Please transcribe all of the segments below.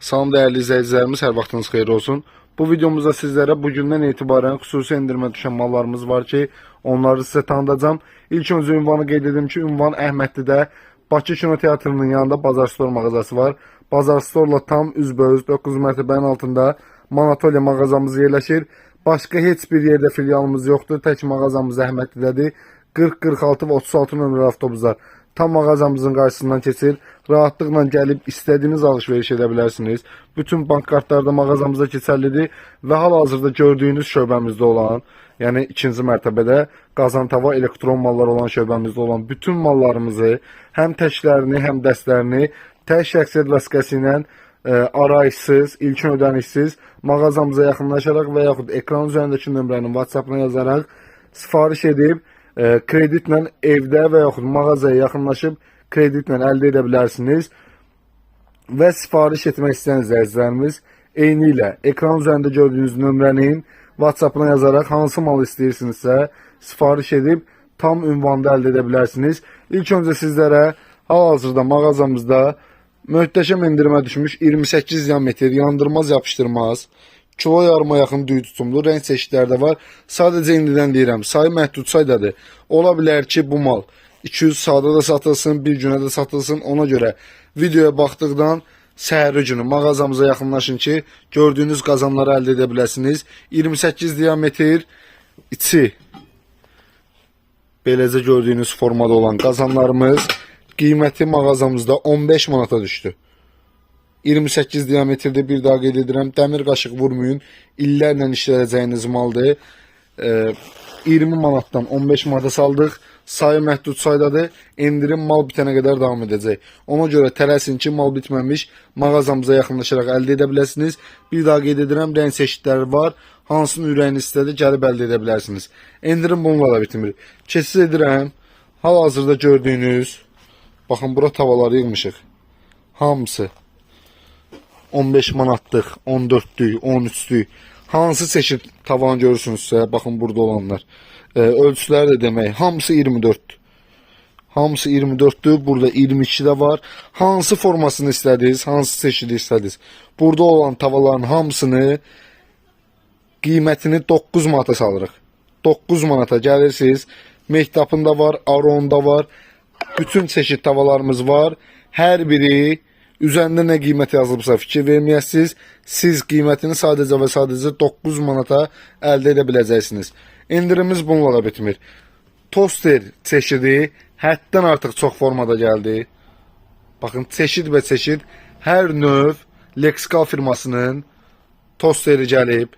Salam değerli izleyicilerimiz, her vaxtınız xeyir olsun. Bu videomuzda sizlere bugündən etibarən xüsusi endirmə düşən mallarımız var ki, onları sizə tanıdacağım. İlk öncə ünvanı qeyd edim ki, ünvan Əhmədlidə Bakı Kino Teatrının yanında Bazar Store mağazası var. Bazar Store'la tam üzbəüz 9 mərtəbənin altında Manatolya mağazamız yerləşir. Başqa heç bir yerdə filialımız yoxdur. Tək mağazamız Əhmədlidədir. 40, 46 və 36 nömrəli avtobuslar tam mağazamızın qarşısından keçir. Rahatlıqla gəlib istədiyiniz alış-veriş edə bilərsiniz. Bütün bank kartları da mağazamızda keçərlidir və hal-hazırda gördüyünüz şöbəmizdə olan, yəni ikinci mərtəbədə Qazantava elektron mallar olan şöbəmizdə olan bütün mallarımızı, həm təklərini, həm dəstlərini tək şəxsiyyət vəsiqəsi ilə e, arayışsız, ilkin ödənişsiz mağazamıza yaxınlaşaraq və yaxud ekran üzərindəki nömrənin WhatsApp-ına yazaraq sifariş edib e, kreditlə evdə və yaxud mağazaya yaxınlaşıb kreditlə əldə edə bilərsiniz. Və sifariş etmək istəyən izləyicilərimiz eyni ilə ekran üzərində gördüyünüz nömrənin WhatsApp-ına yazaraq hansı mal istəyirsinizsə sifariş edib tam ünvanda əldə edə bilərsiniz. İlk öncə sizlərə hal-hazırda mağazamızda möhtəşəm endirmə düşmüş 28 diametr yandırmaz yapışdırmaz kilo yarıma yaxın düyü tutumlu renk çeşidləri də var. Sadəcə indidən deyirəm, sayı məhdud saydadır. Ola bilər ki, bu mal 200 saata da satılsın, bir günə də satılsın. Ona görə videoya baxdıqdan səhəri günü mağazamıza yaxınlaşın ki, gördüyünüz qazanları əldə edə biləsiniz. 28 diametr içi beləcə gördüyünüz formada olan qazanlarımız qiyməti mağazamızda 15 manata düşdü. 28 diametrdə bir daha qeyd edirəm. Dəmir qaşıq vurmayın. İllərlə işlədəcəyiniz maldır. Ee, 20 manatdan 15 manata saldıq. Sayı məhdud saydadır. Endirim mal bitənə qədər davam edəcək. Ona görə tələsin ki, mal bitməmiş mağazamıza yaxınlaşaraq əldə edə biləsiniz. Bir daha qeyd edirəm, rəng çeşidləri var. Hansını ürəyiniz istədi, gəlib əldə edə bilərsiniz. Endirim bununla da bitmir. Keçid edirəm. Hal-hazırda gördüyünüz baxın bura tavalları yığmışıq. Hamısı 15 manatlıq, 14-lük, 13-lük hansı çeşid tavan görürsünüzsə, baxın burada olanlar. E, ölçüləri də demək, hamısı 24. Hamısı 24-dür. Burada 22 də var. Hansı formasını istədiniz, hansı çeşidi istədiniz? Burada olan tavalların hamısını qiymətini 9 manata salırıq. 9 manata gəlirsiniz. Mehtapın var, Aron da var. Bütün çeşid tavalarımız var. Hər biri üzərində nə qiymət yazılıbsa fikir verməyəsiniz. Siz qiymətini sadəcə və sadəcə 9 manata əldə edə biləcəksiniz. Endirimimiz bununla da bitmir. Toster çeşidi həddən artıq çox formada gəldi. Baxın, çeşid və çeşid hər növ Lexcal firmasının tosteri gəlib.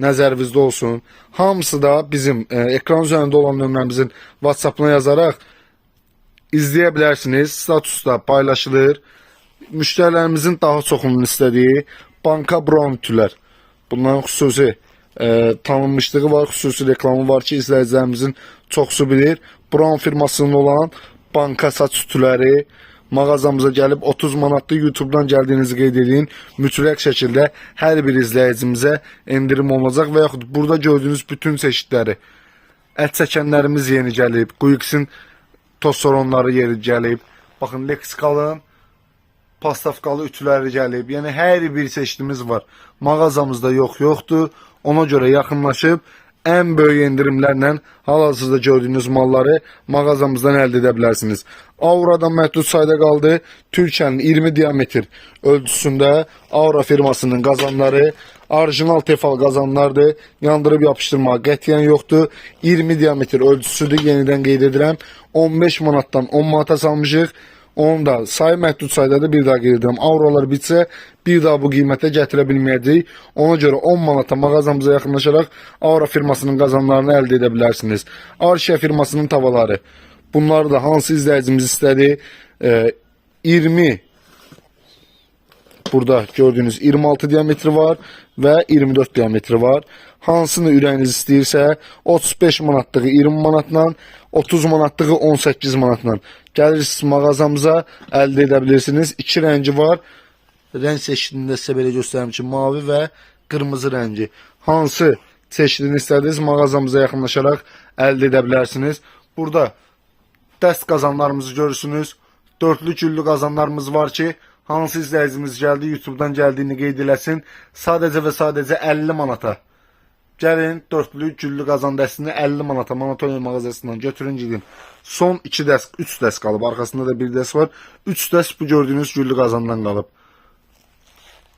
Nəzərinizdə olsun. Hamısı da bizim e, ekran üzərində olan nömrəmizin WhatsApp-ına yazaraq izləyə bilərsiniz. Statusda paylaşılır. Müştərilərimizin daha çoxunun istədiyi banka brown ütülər. Bunların xüsusi e, tanınmışlığı var, xüsusi reklamı var ki, izləyicilərimizin çoxsu bilir. Brown firmasının olan banka saç ütüləri mağazamıza gəlib 30 manatlı YouTube-dan gəldiyinizi qeyd edin. Mütləq şəkildə hər bir izləyicimizə endirim olacaq və yaxud burada gördüyünüz bütün çeşidləri ət çəkənlərimiz yeni gəlib. Quixin tostoronları yeni gəlib. Baxın Lexicalın pastavkalı ütüləri gəlib. Yəni hər bir çeşidimiz var. Mağazamızda yox yoxdur. Ona görə yaxınlaşıb ən böyük endirimlərlə hal-hazırda gördüyünüz malları mağazamızdan əldə edə bilərsiniz. Aura'dan məhdud sayda qaldı. Türkiyənin 20 diametr ölçüsündə Aura firmasının qazanları orijinal tefal qazanlardır. Yandırıb yapışdırmağa qətiyyən yoxdur. 20 diametr ölçüsüdür. Yenidən qeyd edirəm. 15 manatdan 10 manata salmışıq. Onun da sayı məhdud saydadır. Bir daha qeyd. Avrolar bitsə bir daha bu qiymətə gətirə bilməyəcəyik. Ona görə 10 manata mağazamıza yaxınlaşaraq Aura firmasının qazanlarını əldə edə bilərsiniz. Arşia firmasının tavaları. Bunları da hansı izləyicimiz istədi? E, 20 Burada gördüyünüz 26 diametri var və 24 diametri var. Hansını ürəyiniz istəyirsə 35 manatlığı 20 manatla, 30 manatlığı 18 manatla gəlirsiniz mağazamıza əldə edə bilirsiniz. İki rəngi var. Rəng çeşidində sizə belə göstərim ki, mavi və qırmızı rəngi. Hansı çeşidini istədiniz mağazamıza yaxınlaşaraq əldə edə bilərsiniz. Burada dəst qazanlarımızı görürsünüz. Dörtlü güllü qazanlarımız var ki, Hansı izləyicimiz gəldi, YouTube-dan gəldiyini qeyd eləsin. Sadəcə və sadəcə 50 manata. Gəlin dörtlü güllü qazan dəstini 50 manata Manatonya mağazasından götürün gidin. Son 2 dəst, 3 dəst qalıb. Arxasında da bir dəst var. 3 dəst bu gördüyünüz güllü qazandan qalıb.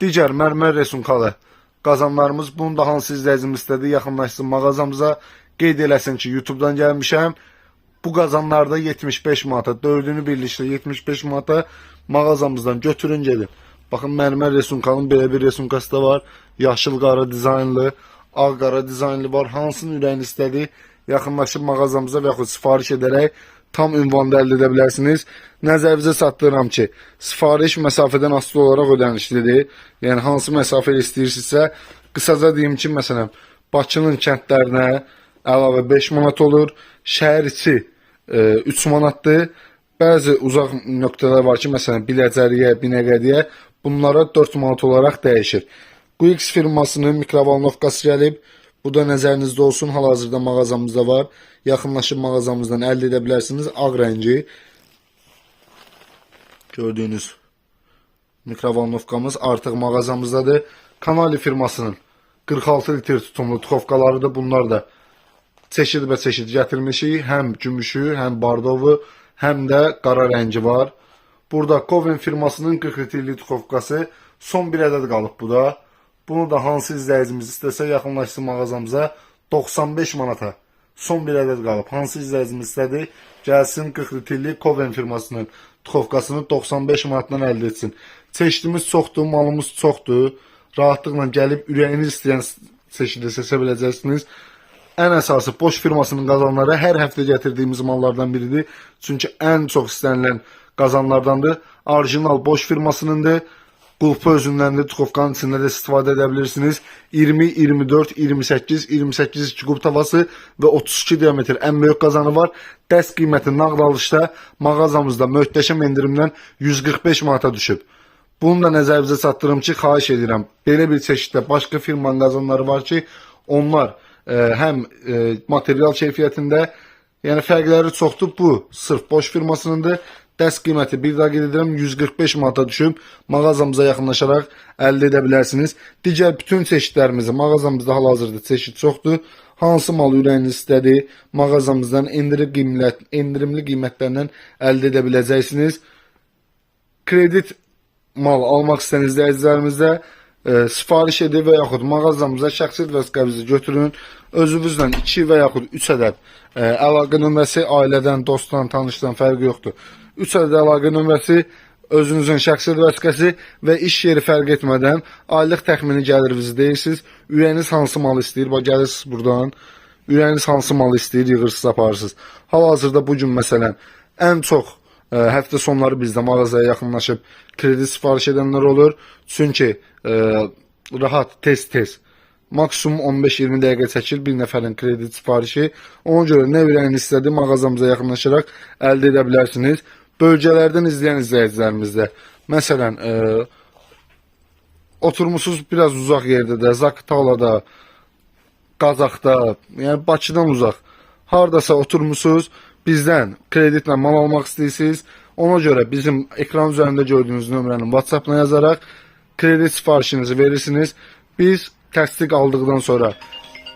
Digər mərmər resunkalı qazanlarımız bunu da hansı izləyicimiz istədi yaxınlaşsın mağazamıza qeyd eləsin ki YouTube-dan gəlmişəm. Bu qazanlarda 75 manata, dördünü birlikdə 75 manata mağazamızdan götürün gedin. Baxın mərmər resunkanın belə bir resunkası da var. Yaşıl qara dizaynlı, ağ qara dizaynlı var. Hansının ürəyini istədi yaxınlaşıb mağazamıza və yaxud sifariş edərək tam ünvanda əldə edə bilərsiniz. Nəzərinizə çatdırıram ki, sifariş məsafədən asılı olaraq ödənişlidir. Yəni hansı məsafə istəyirsinizsə, qısaca deyim ki, məsələn, Bakının kəndlərinə əlavə 5 manat olur, şəhər içi e, 3 manatdır. Bəzi uzaq nöqtələr var ki, məsələn, Biləcəriyə, Binəqədiyə bunlara 4 manat olaraq dəyişir. Quix firmasının mikrovalnovkası gəlib. Bu da nəzərinizdə olsun. Hal-hazırda mağazamızda var. Yaxınlaşıb mağazamızdan əldə edə bilərsiniz. Ağ rəngi. Gördüyünüz mikrovalnovkamız artıq mağazamızdadır. Kanali firmasının 46 litr tutumlu tuxovkaları da bunlar da çeşid və çeşid gətirmişik. Həm gümüşü, həm bardovu, həm də qara rəngi var. Burada Coven firmasının 40 litrlik tuxovkası son bir ədəd qalıb bu da. Bunu da hansı izləyicimiz istəsə yaxınlaşsın mağazamıza 95 manata. Son bir ədəd qalıb. Hansı izləyicimiz istədi? Gəlsin 40 litrlik Coven firmasının tuxovkasını 95 manatdan əldə etsin. Çeşidimiz çoxdur, malımız çoxdur. Rahatlıqla gəlib ürəyiniz istəyən çeşidi seçə biləcəksiniz. Ən əsası Boş firmasının qazanları hər həftə gətirdiyimiz mallardan biridir. Çünki ən çox istənilən qazanlardandır. Orijinal Boş firmasınındır. Qulpu özündəndir. Tuxovkanın içində də istifadə edə bilirsiniz. 20, 24, 28, 28 2 qub tavası və 32 diametr ən böyük qazanı var. Dəst qiyməti nağd alışda mağazamızda möhtəşəm endirimdən 145 manata düşüb. Bunu da nəzərinizə çatdırım ki, xahiş edirəm. Belə bir çeşiddə başqa firmanın qazanları var ki, onlar e, həm e, material keyfiyyətində, yəni fərqləri çoxdur. Bu sırf boş firmasınındır. Dəst qiyməti bir qeyd edirəm 145 manata düşüb mağazamıza yaxınlaşaraq əldə edə bilərsiniz. Digər bütün çeşidlərimizi mağazamızda hal-hazırda çeşid çoxdur. Hansı mal ürəyiniz istədi, mağazamızdan endirim qiymət, endirimli qiymətlərdən əldə edə biləcəksiniz. Kredit mal almaq istəyən izləyicilərimizdə e, sifariş edin və yaxud mağazamıza şəxsi vəsiqənizi götürün. Özünüzlə 2 və yaxud 3 ədəd e, əlaqə nömrəsi ailədən, dostdan, tanışdan fərqi yoxdur. 3 ədəd əlaqə nömrəsi özünüzün şəxsi vəsiqəsi və iş yeri fərq etmədən aylıq təxmini gəlirinizi deyirsiniz. Ürəyiniz hansı mal istəyir? Bax gəlirsiniz buradan. Ürəyiniz hansı mal istəyir, yığırsınız, aparırsınız. Hal-hazırda bu gün məsələn ən çox e, həftə sonları bizdə mağazaya yaxınlaşıb kredi sifariş edənlər olur. Çünki e, rahat, tez-tez maksimum 15-20 dəqiqə çəkir bir nəfərin kredi sifarişi. Ona görə nə ürəyiniz istədi mağazamıza yaxınlaşaraq əldə edə bilərsiniz. Bölgələrdən izləyən izləyicilərimizdə məsələn e, oturmusunuz biraz uzaq yerdə də, Zaqatalada, Qazaxda, yəni Bakıdan uzaq. Hardasa oturmusunuz, bizdən kreditlə mal almaq istəyirsiniz. Ona görə bizim ekran üzərində gördüyünüz nömrənin WhatsApp-na yazaraq kredi sifarişinizi verirsiniz. Biz təsdiq aldıqdan sonra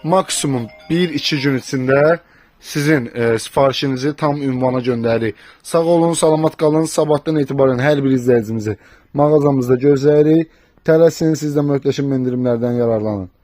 maksimum 1-2 gün içində sizin e, sifarişinizi tam ünvana göndəririk. Sağ olun, salamat qalın. Sabahdan etibarən hər bir izləyicimizi mağazamızda gözləyirik. Tələsin, siz də möhtəşəm endirimlərdən yararlanın.